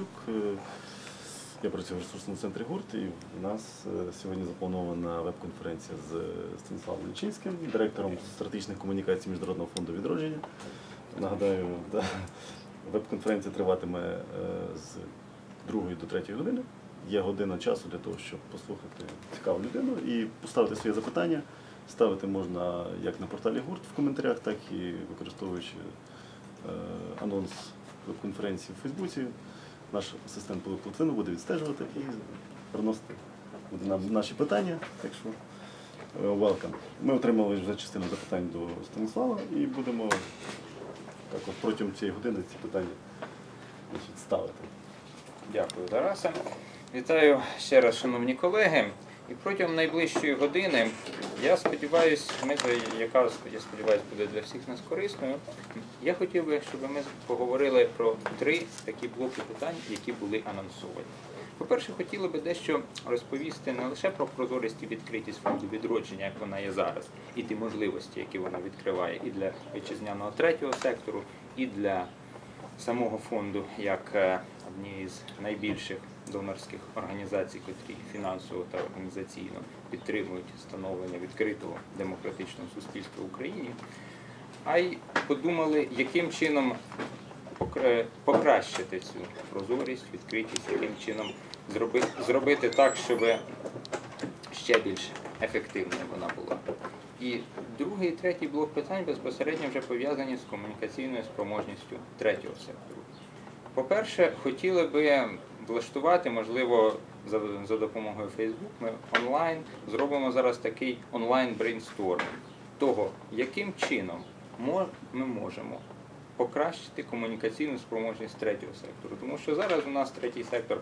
Іванчук. Е, Я працюю в ресурсному центрі ГУРТ, і в нас е, сьогодні запланована веб-конференція з е, Станіславом Лічинським, директором стратегічних комунікацій Міжнародного фонду відродження. Нагадаю, да, веб-конференція триватиме з 2 до 3 години. Є година часу для того, щоб послухати цікаву людину і поставити свої запитання. Ставити можна як на порталі ГУРТ в коментарях, так і використовуючи анонс конференції в Фейсбуці. Наш асистент Литвинов буде відстежувати і приносити нам наші питання. Так що е, welcome. Ми отримали вже частину запитань до Станіслава і будемо так от протягом цієї години ці питання значить, ставити. Дякую, Тарасе. Вітаю ще раз, шановні колеги. І протягом найближчої години, я сподіваюся, ми, яка я сподіваюся, буде для всіх нас корисною. Я хотів би, щоб ми поговорили про три такі блоки питань, які були анонсовані. По-перше, хотіли би дещо розповісти не лише про прозорість і відкритість фонду відродження, як вона є зараз, і ті можливості, які вона відкриває і для вітчизняного третього сектору, і для самого фонду як е, однієї з найбільших донорських організацій, котрі фінансово та організаційно підтримують становлення відкритого демократичного суспільства в Україні, а й подумали, яким чином покращити цю прозорість, відкритість, яким чином зробити, так, щоб ще більш ефективною вона була. І другий і третій блок питань безпосередньо вже пов'язані з комунікаційною спроможністю третього сектору. По-перше, хотіли би влаштувати, можливо, за, за допомогою Facebook, ми онлайн зробимо зараз такий онлайн брейнстормінг того, яким чином ми можемо покращити комунікаційну спроможність третього сектору. Тому що зараз у нас третій сектор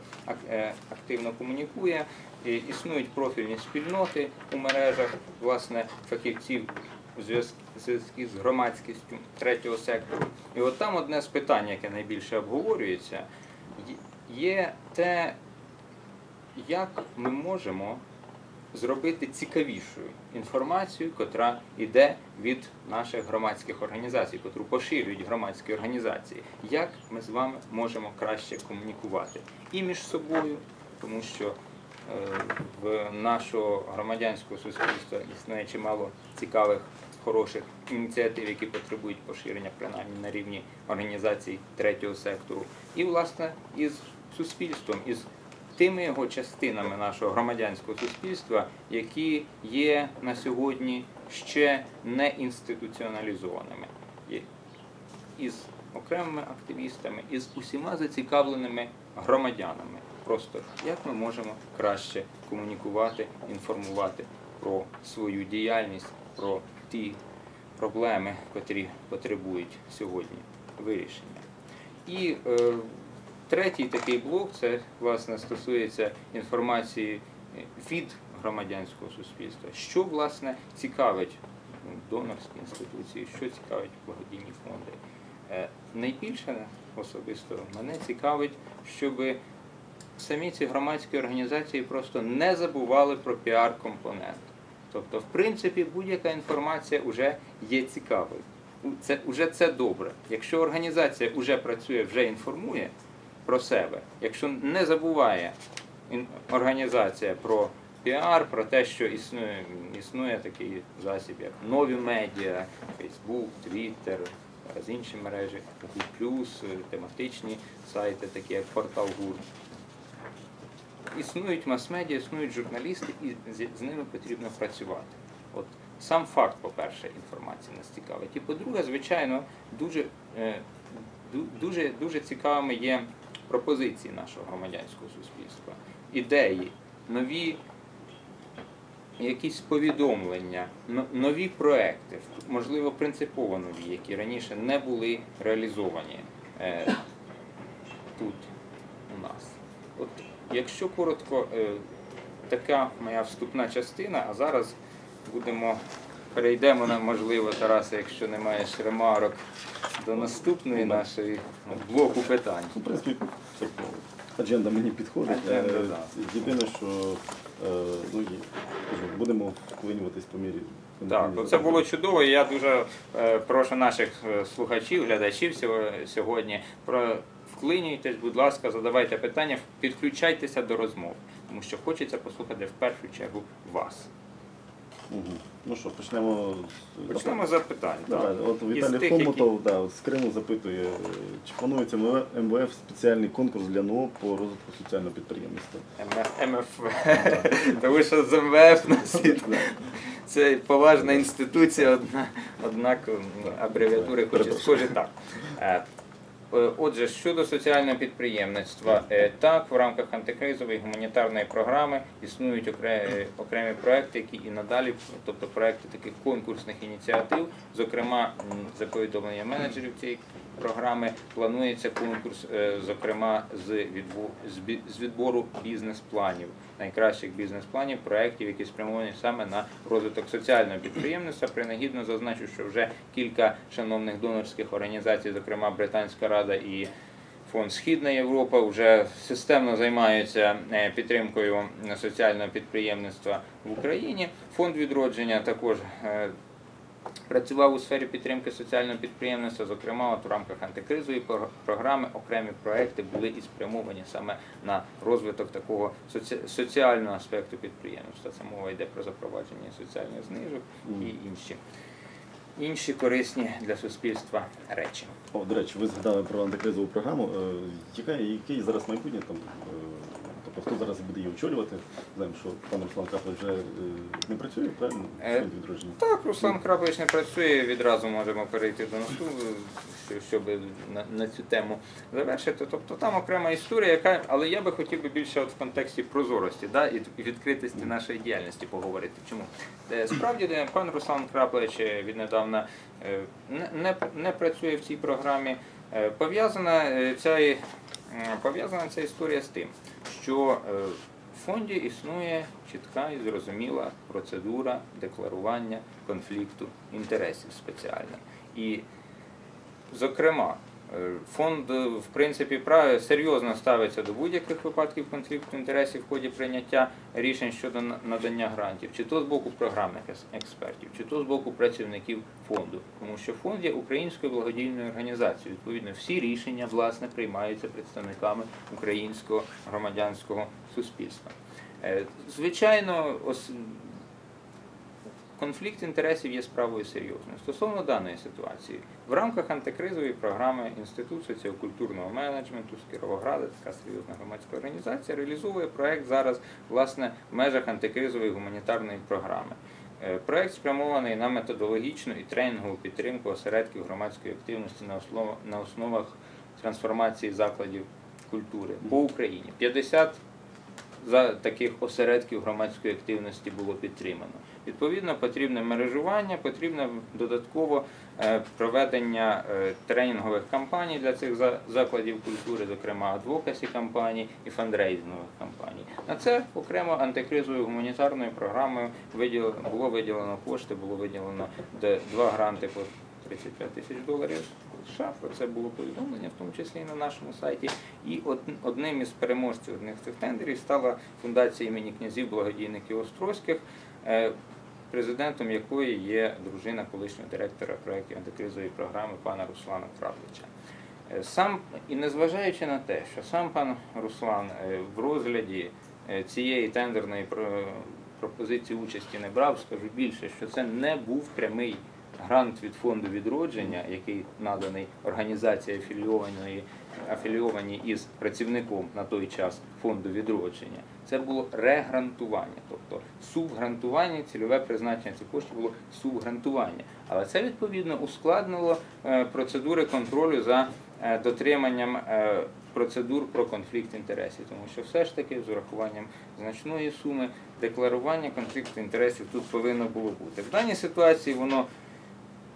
е, активно комунікує, існують профільні спільноти у мережах власне фахівців у зв'язку з громадськістю третього сектору. І от там одне з питань, яке найбільше обговорюється, є- те, як ми можемо зробити цікавішою інформацію, котра йде від наших громадських організацій, котру поширюють громадські організації. Як ми з вами можемо краще комунікувати і між собою, тому що е, в нашого громадянського суспільства існує чимало цікавих, хороших ініціатив, які потребують поширення принаймні на рівні організацій третього сектору, і власне із суспільством, із тими його частинами нашого громадянського суспільства, які є на сьогодні ще не інституціоналізованими. Із окремими активістами, із усіма зацікавленими громадянами. Просто як ми можемо краще комунікувати, інформувати про свою діяльність, про ті проблеми, котрі потребують сьогодні вирішення. І е, третій такий блок це власне стосується інформації від громадянського суспільства, що власне цікавить донорські інституції, що цікавить благодійні фонди. Е, Найбільше особисто мене цікавить, щоб самі ці громадські організації просто не забували про піар-компонент. Тобто, в принципі, будь-яка інформація вже є цікавою. Це вже це добре. Якщо організація вже працює, вже інформує про себе, якщо не забуває організація про піар, про те, що існує, існує такий засіб, як нові медіа, Facebook, Twitter, з інші мережі, Google+, тематичні сайти, такі як портал ГУР. Існують мас-медіа, існують журналісти, і з- з ними потрібно працювати. От сам факт, по-перше, інформації нас цікавить. І по-друге, звичайно, дуже, е, дуже, дуже цікавими є пропозиції нашого громадянського суспільства, ідеї, нові якісь повідомлення, нові проекти, можливо, принципово нові, які раніше не були реалізовані е, тут у нас. От, якщо коротко, е, така моя вступна частина, а зараз будемо перейдемо на можливо, Тарасе, якщо не маєш ремарок, до наступної нашої ну, блоку питань. Адженда мені підходить. Адженда, Е, да. Єдине, що е, ну, будемо вклинюватись по мірі. Так, ну, це було чудово. і Я дуже е, прошу наших слухачів, глядачів сього- сьогодні про вклинюйтесь, будь ласка, задавайте питання, підключайтеся до розмов, тому що хочеться послухати в першу чергу вас. Угу. Ну що, почнемо з Почнемо з запитань. Давай, так. от Віталій тих, Хомутов да, от з Криму запитує, е, чи планується МВФ спеціальний конкурс для НО по розвитку соціального підприємництва? які- МФ. Тому що з МВФ нас це поважна інституція, однак абревіатури хоч схожі так. Е, е, Отже, щодо соціального підприємництва, е, так, в рамках антикризової гуманітарної програми існують окре- окремі проекти, які і надалі, тобто проекти таких конкурсних ініціатив, зокрема, за повідомлення менеджерів цієї програми, планується конкурс, е, зокрема, з відбору бізнес-планів, найкращих бізнес-планів, проєктів, які спрямовані саме на розвиток соціального підприємництва. Принагідно зазначу, що вже кілька шановних донорських організацій, зокрема Британська Рада і Фонд Східна Європа, вже системно займаються е, підтримкою соціального підприємництва в Україні. Фонд відродження також е, працював у сфері підтримки соціального підприємництва, зокрема от в рамках антикризової про- програми окремі проекти були і спрямовані саме на розвиток такого соці- соціального аспекту підприємництва. Це мова йде про запровадження соціальних знижок і інші, інші корисні для суспільства речі. О, до речі, ви згадали про антикризову програму. Е, Яка, який зараз майбутнє там? Тобто хто зараз буде її очолювати? Знаємо, що пан Руслан Каплик вже е, не працює, правильно? Е, відродження. Так, Руслан Крапович не працює. Відразу можемо перейти до наступного, щоб на, на цю тему завершити. Тобто там окрема історія, яка, але я би хотів би більше от в контексті прозорості да, і відкритості нашої діяльності поговорити. Чому? Е, Справді пан Руслан Крапович віднедавна не, не, не працює в цій програмі. Пов'язана ця, пов'язана ця історія з тим, що е, в фонді існує чітка і зрозуміла процедура декларування конфлікту інтересів спеціально. І, зокрема, фонд е, в принципі серйозно ставиться до будь-яких випадків конфлікту інтересів в ході прийняття рішень щодо надання грантів, чи то з боку програмних експертів, чи то з боку працівників фонду. Тому що фонд є українською благодійною організацією. Відповідно, всі рішення власне приймаються представниками українського громадянського суспільства. Е, Звичайно, конфлікт інтересів є справою серйозною. Стосовно даної ситуації, в рамках антикризової програми Інститут соціокультурного менеджменту з Кіровограда, така серйозна громадська організація, реалізовує проект зараз власне в межах антикризової гуманітарної програми. Е, Проект спрямований на методологічну і тренінгову підтримку осередків громадської активності на основах, на основах трансформації закладів культури по Україні. 50 за таких осередків громадської активності було підтримано. Відповідно, потрібне мережування, потрібно додатково е, проведення е, тренінгових кампаній для цих за- закладів культури, зокрема адвокасі кампаній і фандрейзингових кампаній. На це окремо антикризовою гуманітарною програмою було виділено кошти, було виділено два гранти по 35 тисяч доларів США. Про це було повідомлення, в тому числі і на нашому сайті. І одним із переможців одних цих тендерів стала фундація імені князів благодійників Острозьких, е, президентом якої є дружина колишнього директора проєктів антикризової програми пана Руслана Краплича. Е, Сам і незважаючи на те, що сам пан Руслан е, в розгляді цієї тендерної пропозиції участі не брав, скажу більше, що це не був прямий грант від фонду відродження, який наданий організації афілійованої афілійовані із працівником на той час фонду відродження. Це було регрантування, тобто субгрантування, цільове призначення цих коштів було субгрантування. Але це відповідно ускладнило е, процедури контролю за е, дотриманням е, процедур про конфлікт інтересів, тому що все ж таки з урахуванням значної суми декларування конфлікту інтересів тут повинно було бути. В даній ситуації воно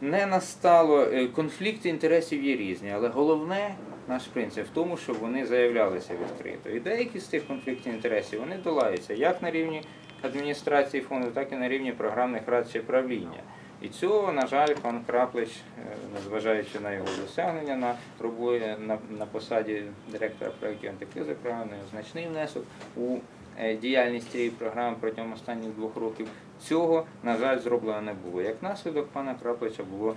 не настало. Е, Конфлікти інтересів є різні, але головне наш принцип в тому, щоб вони заявлялися відкрито. І деякі з цих конфліктів інтересів вони долаються як на рівні адміністрації фонду, так і на рівні програмних рад чи правління. І цього, на жаль, пан Краплич, е, незважаючи на його досягнення на робої на, на посаді директора проєктів антикризи програми, значний внесок у е, діяльність цієї програми протягом останніх двох років. Цього, на жаль, зроблено не було. Як наслідок пана Краплича було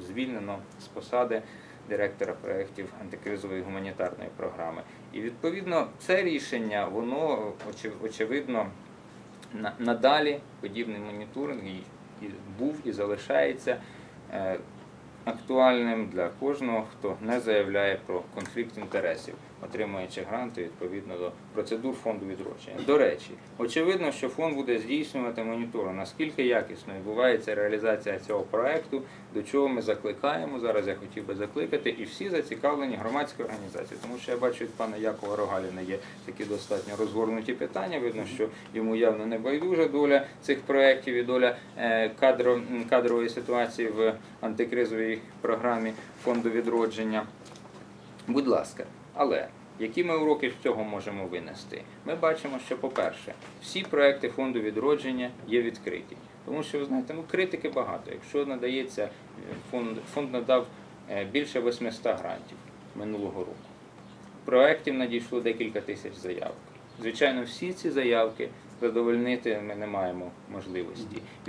звільнено з посади директора проєктів антикризової гуманітарної програми. І відповідно це рішення, воно очевидно надалі подібний моніторинг був і залишається е, актуальним для кожного, хто не заявляє про конфлікт інтересів, отримуючи гранти відповідно до процедур фонду відродження. До речі, очевидно, що фонд буде здійснювати моніторинг, наскільки якісно відбувається реалізація цього проекту, до чого ми закликаємо. Зараз я хотів би закликати і всі зацікавлені громадські організації, тому що я бачу від пана Якова Рогаліна є такі достатньо розгорнуті питання. Видно, що йому явно не байдужа доля цих проєктів і доля е, кадро, кадрової ситуації в антикризовій програмі фонду відродження. Будь ласка, але які ми уроки з цього можемо винести? Ми бачимо, що, по-перше, всі проекти фонду відродження є відкриті. Тому що ви знаєте, ну критики багато. Якщо надається е, фонд, фонд надав е, більше 800 грантів минулого року. Проектів надійшло декілька тисяч заявок. Звичайно, всі ці заявки задовольнити ми не маємо можливості.